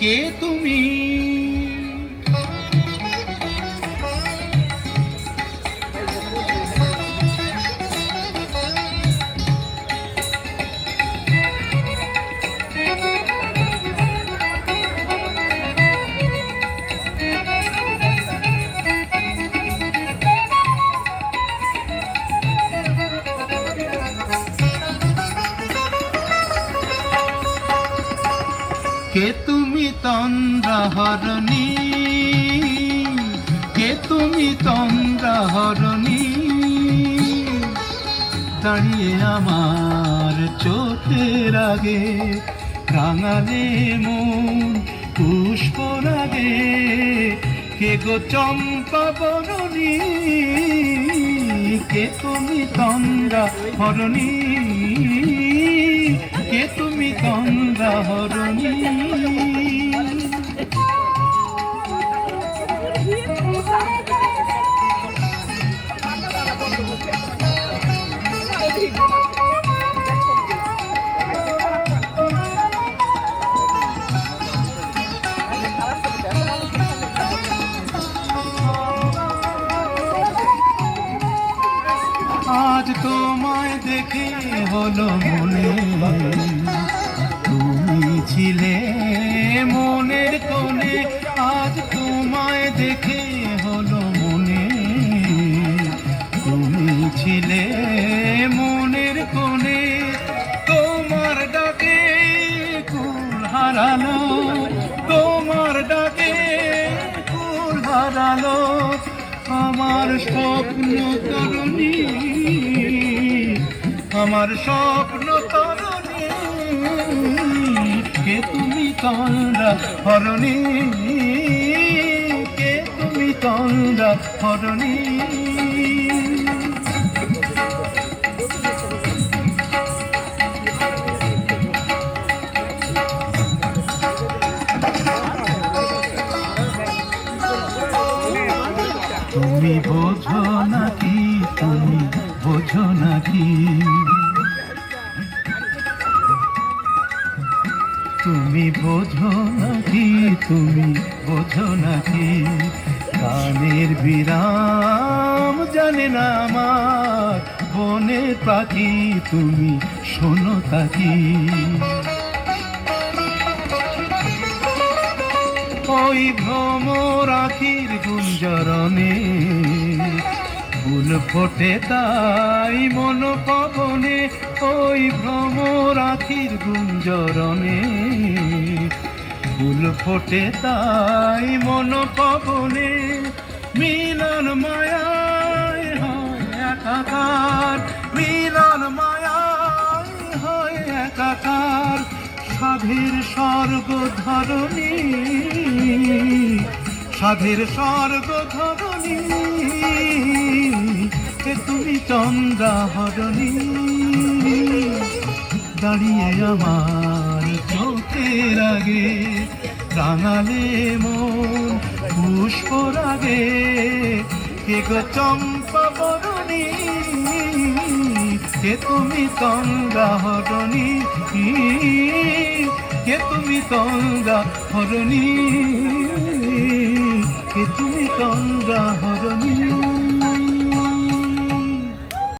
কে তুমি? কে তুমি তন্দ্রাহরণী? কে তুমি তন্দ্রাহরণী? দাঁড়িয়ে আমার চোখের আগে রাঙালে মন, পুষ্প লাগে কে গো চম্পা বরণী কে তুমি তন্দ্রা হরণী কে তুমি তন্দ্রা আজ তোমায় দেখে হলো মনে। ছিলে মনের কোণে, আজ তোমায় দেখে হলো মনে। তুমি ছিলে মনের কোণে, তোমার ডাকে কুল হারালো। তোমার ডাকে কুল হারালো। আমার স্বপ্ন তরুণী, আমার স্বপ্ন কে তুমি তন্দ্রা হরণী কে তুমি তন্দ্রা হরণী। তুমি বোঝো নাকি তুমি বোঝো নাকি? তুমি বোঝো নাকি, তুমি বোঝো নাকি? গানের বিরাম জানে না আমার, বনে পাখি, তুমি শোনো তাকি। ওই ভ্রমর আখির গুঞ্জরণে ফুল ফোটে তাই মন পবনে ওই ভ্রমর আখির গুঞ্জরণে। ফুল ফোটে তাই মন পবনে মিলন মায়ায় হয় একাকার। মিলন মায়ায় হয় একাকার, সাধের স্বর্গ ধরণী। সাধের স্বর্গ ধরণী। কে তুমি চন্দ্রা হরণী। দাঁড়িয়ে আমার চোখের আগে রাঙালে মন, পুষ্প রাগে। কে গো চম্পা বরণী কে তুমি তন্দ্রা হরণী। কে তুমি তন্দ্রা হরণী কে তুমি তন্দ্রা হরণী।